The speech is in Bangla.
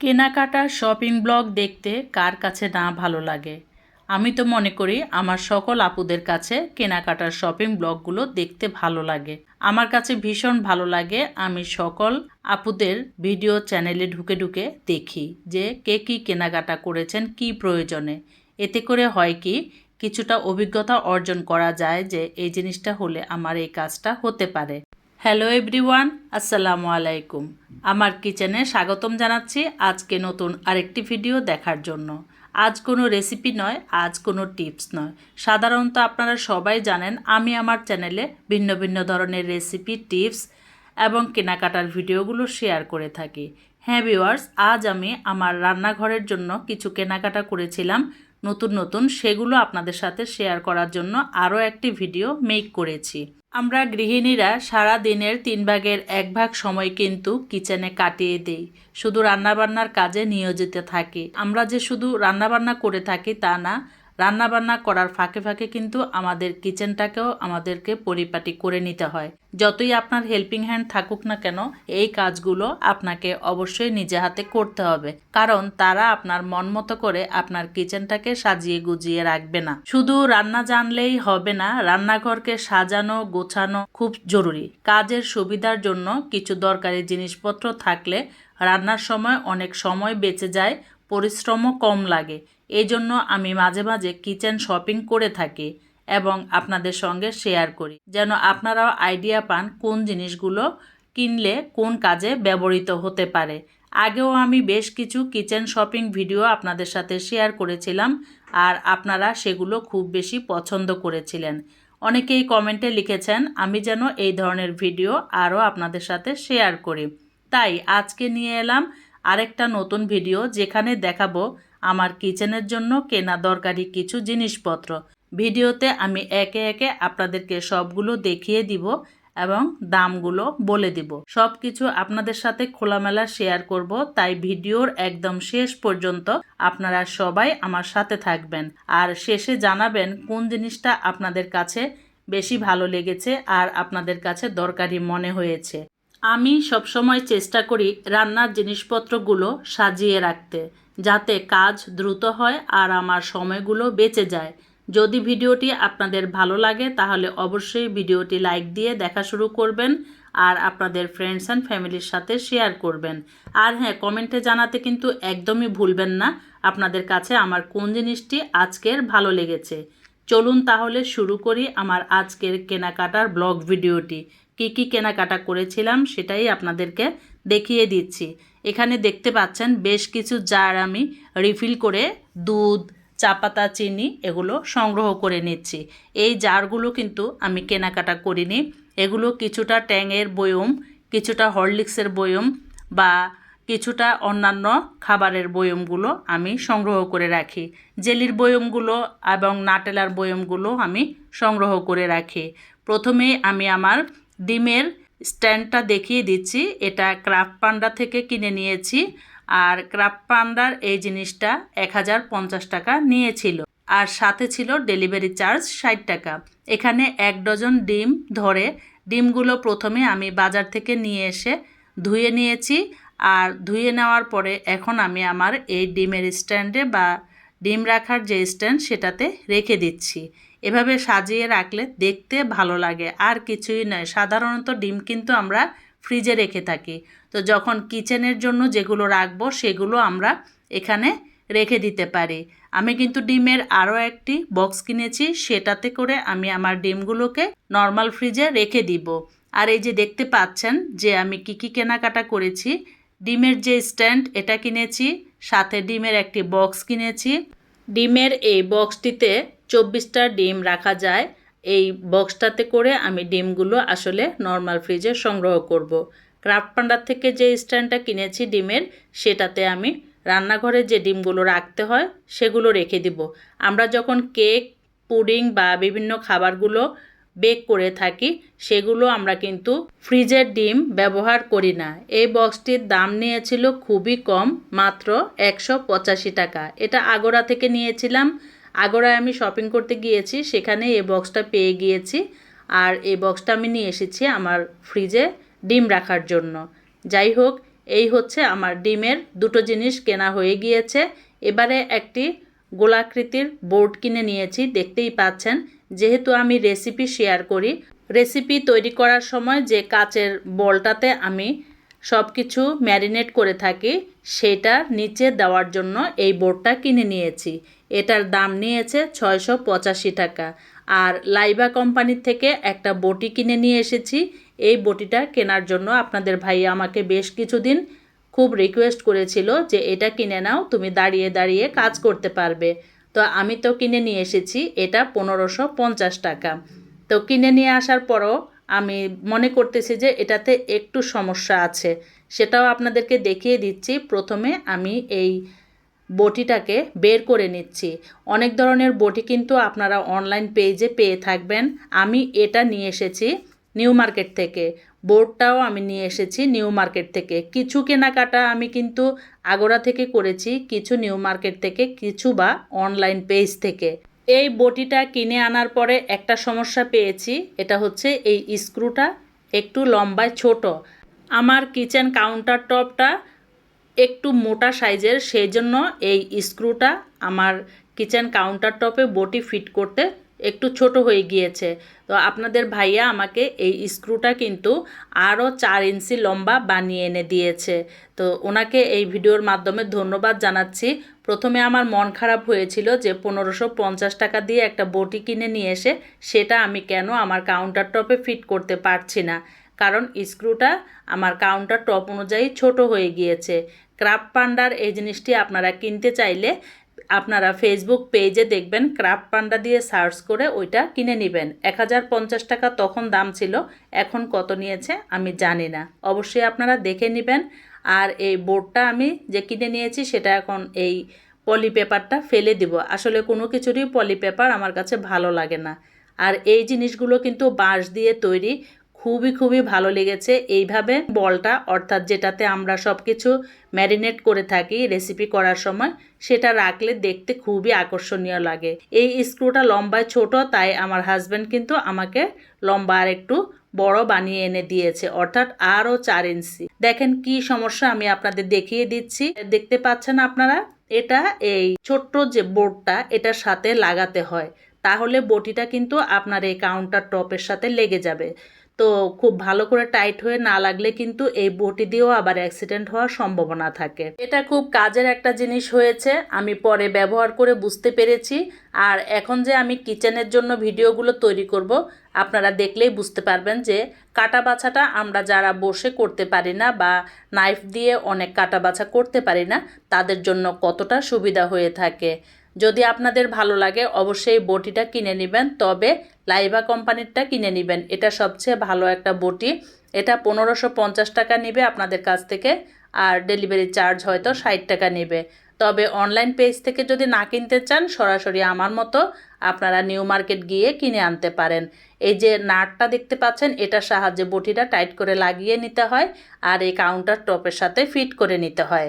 কেনাকাটা শপিং ব্লগ দেখতে কার কাছে না ভালো লাগে? আমি তো মনে করি আমার সকল আপুদের কাছে কেনাকাটার শপিং ব্লগগুলো দেখতে ভালো লাগে। আমার কাছে ভীষণ ভালো লাগে আমি সকল আপুদের ভিডিও চ্যানেলে ঢুকে ঢুকে দেখি যে কে কী কেনাকাটা করেছেন, কি প্রয়োজনে। এতে করে হয় কি, কিছুটা অভিজ্ঞতা অর্জন করা যায় যে এই জিনিসটা হলে আমার এই কাজটা হতে পারে। হ্যালো এভরিওয়ান আসসালামু আলাইকুম। আমার কিচেনে স্বাগতম জানাচ্ছি আজকে নতুন আরেকটি ভিডিও দেখার জন্য। আজ কোনো রেসিপি নয়, আজ কোনো টিপস নয়। সাধারণত আপনারা সবাই জানেন, আমি আমার চ্যানেলে ভিন্ন ভিন্ন ধরনের রেসিপি টিপস এবং কেনাকাটার ভিডিওগুলো শেয়ার করে থাকি। হ্যাঁ ভিউয়ার্স আজ আমি আমার রান্নাঘরের জন্য কিছু কেনাকাটা করেছিলাম। নতুন নতুন সেগুলো আপনাদের সাথে শেয়ার করার জন্য আরও একটি ভিডিও মেক করেছি। আমরা গৃহিণীরা সারা দিনের তিন ভাগের এক ভাগ সময় কিন্তু কিচেনে কাটিয়ে দিই। শুধু রান্নাবান্নার কাজে নিয়োজিত থাকি। আমরা যে শুধু রান্নাবান্না করে থাকি তা না রান্নাবান্না করার ফাঁকে ফাঁকে কিন্তু আমাদের কিচেনটাকেও আমাদেরকে পরিপাটি করে নিতে হয়। যতই আপনার হেল্পিং হ্যান্ড থাকুক না কেন, এই কাজগুলো আপনাকে অবশ্যই নিজে হাতে করতে হবে। কারণ তারা আপনার মন মতো করে আপনার কিচেনটাকে সাজিয়ে গুজিয়ে রাখবে না। শুধু রান্না জানলেই হবে না, রান্নাঘরকে সাজানো, গোছানো খুব জরুরি। কাজের সুবিধার জন্য কিছু দরকারি জিনিসপত্র থাকলে রান্নার সময় অনেক সময় বেঁচে যায়, পরিশ্রমও কম লাগে। এই জন্য আমি মাঝে মাঝে কিচেন শপিং করে থাকি এবং আপনাদের সঙ্গে শেয়ার করি। যেন আপনারাও আইডিয়া পান কোন জিনিসগুলো কিনলে কোন কাজে ব্যবহৃত হতে পারে। আগেও আমি বেশ কিছু কিচেন শপিং ভিডিও আপনাদের সাথে শেয়ার করেছিলাম আর আপনারা সেগুলো খুব বেশি পছন্দ করেছিলেন। অনেকেই কমেন্টে লিখেছেন, আমি যেন এই ধরনের ভিডিও আরও আপনাদের সাথে শেয়ার করি। তাই আজকে নিয়ে এলাম আরেকটা নতুন ভিডিও যেখানে দেখাবো আমার কিচেনের জন্য কেনা দরকারি কিছু জিনিসপত্র। ভিডিওতে আমি একে একে আপনাদেরকে সবগুলো দেখিয়ে দিব এবং দামগুলো বলে দিব। সব কিছু আপনাদের সাথে খোলামেলা শেয়ার করব, তাই ভিডিওর একদম শেষ পর্যন্ত আপনারা সবাই আমার সাথে থাকবেন। আর শেষে জানাবেন কোন জিনিসটা আপনাদের কাছে বেশি ভালো লেগেছে আর আপনাদের কাছে দরকারি মনে হয়েছে। আমি সবসময় চেষ্টা করি রান্নার জিনিসপত্রগুলো সাজিয়ে রাখতে। যাতে কাজ দ্রুত হয় আর আমার সময়গুলো বেঁচে যায়। যদি ভিডিওটি আপনাদের ভালো লাগে, তাহলে অবশ্যই ভিডিওটি লাইক দিয়ে দেখা শুরু করবেন আর আপনাদের ফ্রেন্ডস অ্যান্ড ফ্যামিলির সাথে শেয়ার করবেন। আর হ্যাঁ কমেন্টে জানাতে কিন্তু একদমই ভুলবেন না, আপনাদের কাছে আমার কোন জিনিসটি আজকের ভালো লেগেছে। চলুন তাহলে শুরু করি আমার আজকের কেনাকাটার ব্লগ ভিডিওটি। কি কি কেনাকাটা করেছিলাম, সেটাই আপনাদেরকে দেখিয়ে দিচ্ছি। এখানে দেখতে পাচ্ছেন বেশ কিছু জার আমি রিফিল করে দুধ, চা পাতা, চিনি এগুলো সংগ্রহ করে নিচ্ছি। এই জারগুলো কিন্তু আমি কেনাকাটা করিনি। এগুলো কিছুটা ট্যাংয়ের বয়ম, কিছুটা হরলিক্সের বয়ম বা কিছুটা অন্যান্য খাবারের বয়মগুলো আমি সংগ্রহ করে রাখি। জেলির বয়মগুলো এবং নাটেলার বয়মগুলো আমি সংগ্রহ করে রাখি। প্রথমে আমি আমার ডিমের স্ট্যান্ডটা দেখিয়ে দিচ্ছি। এটা ক্রাফট পান্ডা থেকে কিনে নিয়েছি। আর ক্রাফট পান্ডার এই জিনিসটা এক হাজার পঞ্চাশ টাকা নিয়েছিল। আর সাথে ছিল ডেলিভারি চার্জ ষাট টাকা। এখানে এক ডজন ডিম ধরে। ডিমগুলো প্রথমে আমি বাজার থেকে নিয়ে এসে ধুয়ে নিয়েছি। আর ধুয়ে নেওয়ার পরে এখন আমি আমার এই ডিমের স্ট্যান্ডে বা ডিম রাখার যে স্ট্যান্ড সেটাতে রেখে দিচ্ছি। এভাবে সাজিয়ে রাখলে দেখতে ভালো লাগে, আর কিছুই নয়। সাধারণত ডিম কিন্তু আমরা ফ্রিজে রেখে থাকি। তো যখন কিচেনের জন্য যেগুলো রাখব, সেগুলো আমরা এখানে রেখে দিতে পারি। আমি কিন্তু ডিমের আরও একটি বক্স কিনেছি, সেটাতে করে আমি আমার ডিমগুলোকে নর্মাল ফ্রিজে রেখে দিব। আর এই যে দেখতে পাচ্ছেন যে আমি কি কি কেনাকাটা করেছি, ডিমের যে স্ট্যান্ড, এটা কিনেছি, সাথে ডিমের একটি বক্স কিনেছি ডিমের এই বক্সটিতে চব্বিশটা ডিম রাখা যায় এই বক্সটাতে করে আমি ডিমগুলো আসলে নর্মাল ফ্রিজে সংগ্রহ করব। ক্রাফট পান্ডার থেকে যে স্ট্যান্ডটা কিনেছি ডিমের, সেটাতে আমি রান্নাঘরে যে ডিমগুলো রাখতে হয়, সেগুলো রেখে দিব আমরা যখন কেক, পুডিং বা বিভিন্ন খাবারগুলো বেক করে থাকি, সেগুলো আমরা কিন্তু ফ্রিজের ডিম ব্যবহার করি না। এই বক্সটির দাম নিয়েছিল খুবই কম, মাত্র একশো পঁচাশি টাকা। এটা আগোড়া থেকে নিয়েছিলাম। আগোড়ায় আমি শপিং করতে গিয়েছি, সেখানে এই বক্সটা পেয়ে গিয়েছি আর এই বক্সটা আমি নিয়ে এসেছি আমার ফ্রিজে ডিম রাখার জন্য। যাই হোক, এই হচ্ছে আমার ডিমের দুটো জিনিস কেনা হয়ে গিয়েছে। এবারে একটি গোলাকৃতির বোর্ড কিনে নিয়েছি, দেখতেই পাচ্ছেন। যেহেতু আমি রেসিপি শেয়ার করি রেসিপি তৈরি করার সময় যে কাচের বলটাতে আমি সব কিছু ম্যারিনেট করে থাকি, সেটা নিচে দেওয়ার জন্য এই বোর্ডটা কিনে নিয়েছি। এটার দাম নিয়েছে ছয়শো পঁচাশি টাকা। আর লাইবা কোম্পানির থেকে একটা বটি কিনে নিয়ে এসেছি। এই বটিটা কেনার জন্য আপনাদের ভাই আমাকে বেশ কিছুদিন খুব রিকোয়েস্ট করেছিল যে এটা কিনে নাও, তুমি দাঁড়িয়ে দাঁড়িয়ে কাজ করতে পারবে। তো আমি তো কিনে নিয়ে এসেছি, এটা পনেরোশো পঞ্চাশ টাকা। তো কিনে নিয়ে আসার পরও আমি মনে করতেছি যে এটাতে একটু সমস্যা আছে। সেটাও আপনাদেরকে দেখিয়ে দিচ্ছি, প্রথমে আমি এই বটিটাকে বের করে নিচ্ছি। অনেক ধরনের বটি কিন্তু আপনারা অনলাইন পেজে পেয়ে থাকবেন। আমি এটা নিয়ে এসেছি নিউ মার্কেট থেকে। বোর্ডটাও আমি নিয়ে এসেছি নিউ মার্কেট থেকে। কিছু কেনাকাটা আমি কিন্তু আগোড়া থেকে করেছি, কিছু নিউ মার্কেট থেকে, কিছু বা অনলাইন পেজ থেকে। এই বটিটা কিনে আনার পরে একটা সমস্যা পেয়েছি, এটা হচ্ছে এই স্ক্রুটা একটু লম্বায় ছোট। আমার কিচেন কাউন্টার টপটা একটু মোটা সাইজের, সেই জন্য এই স্ক্রুটা আমার কিচেন কাউন্টার টপে বটি ফিট করতে একটু ছোট হয়ে গিয়েছে। তো আপনাদের ভাইয়া আমাকে এই স্ক্রুটা কিন্তু আরও চার ইঞ্চি লম্বা বানিয়ে এনে দিয়েছে। তো ওনাকে এই ভিডিওর মাধ্যমে ধন্যবাদ জানাচ্ছি। প্রথমে আমার মন খারাপ হয়েছিল যে পনেরোশো পঞ্চাশ টাকা দিয়ে একটা বটি কিনে নিয়ে এসে সেটা আমি কেন আমার কাউন্টার টপে ফিট করতে পারছি না। কারণ স্ক্রুটা আমার কাউন্টার টপ অনুযায়ী ছোট হয়ে গিয়েছে। ক্রাফট পান্ডার এই জিনিসটি আপনারা কিনতে চাইলে আপনারা ফেসবুক পেজে দেখবেন ক্রাফট পান্ডা দিয়ে সার্চ করে ওইটা কিনে নেবেন। এক হাজার পঞ্চাশ টাকা তখন দাম ছিল, এখন কত নিয়েছে আমি জানি না। অবশ্যই আপনারা দেখে নেবেন। আর এই বোর্ডটা আমি যে কিনে নিয়েছি, সেটা এখন এই পলি পেপারটা ফেলে দিব। আসলে কোনো কিছুরই পলি পেপার আমার কাছে ভালো লাগে না। আর এই জিনিসগুলো কিন্তু বাঁশ দিয়ে তৈরি খুবই খুবই ভালো লেগেছে। এইভাবে বলটা, অর্থাৎ যেটাতে আমরা সব কিছু ম্যারিনেট করে থাকি রেসিপি করার সময়, সেটা রাখলে দেখতে খুবই আকর্ষণীয় লাগে। এই স্ক্রুটা লম্বায় ছোট, তাই আমার হাজব্যান্ড কিন্তু আমাকে লম্বা আর একটু বড় বানিয়ে এনে দিয়েছে, অর্থাৎ আরও চার ইঞ্চি। দেখেন কি সমস্যা, আমি আপনাদের দেখিয়ে দিচ্ছি। দেখতে পাচ্ছেন আপনারা? এটা এই ছোট্ট যে বোর্ডটা, এটার সাথে লাগাতে হয়। তাহলে বটিটা কিন্তু আপনার এই কাউন্টার টপের সাথে লেগে যাবে। তো খুব ভালো করে টাইট হয়ে না লাগলে কিন্তু এই বটি দিয়েও আবার অ্যাক্সিডেন্ট হওয়ার সম্ভাবনা থাকে। এটা খুব কাজের একটা জিনিস হয়েছে, আমি পরে ব্যবহার করে বুঝতে পেরেছি। আর এখন যে আমি কিচেনের জন্য ভিডিওগুলো তৈরি করব, আপনারা দেখলেই বুঝতে পারবেন যে কাটা বাছাটা আমরা যারা বসে করতে পারি না বা নাইফ দিয়ে অনেক কাটা বাছা করতে পারি না, তাদের জন্য কতটা সুবিধা হয়ে থাকে। যদি আপনাদের ভালো লাগে, অবশ্যই বটিটা কিনে নেবেন। তবে লাইভা কোম্পানিরটা কিনে নেবেন। এটা সবচেয়ে ভালো একটা বটি। এটা পনেরোশো পঞ্চাশ টাকা নেবে আপনাদের কাছ থেকে, আর ডেলিভারি চার্জ হয়তো ষাট টাকা নেবে। তবে অনলাইন পেজ থেকে যদি না কিনতে চান, সরাসরি আমার মতো আপনারা নিউ মার্কেট গিয়ে কিনে আনতে পারেন। এই যে নাটটা দেখতে পাচ্ছেন, এটার সাহায্যে বটিটা টাইট করে লাগিয়ে নিতে হয়, আর এই কাউন্টার টপের সাথে ফিট করে নিতে হয়।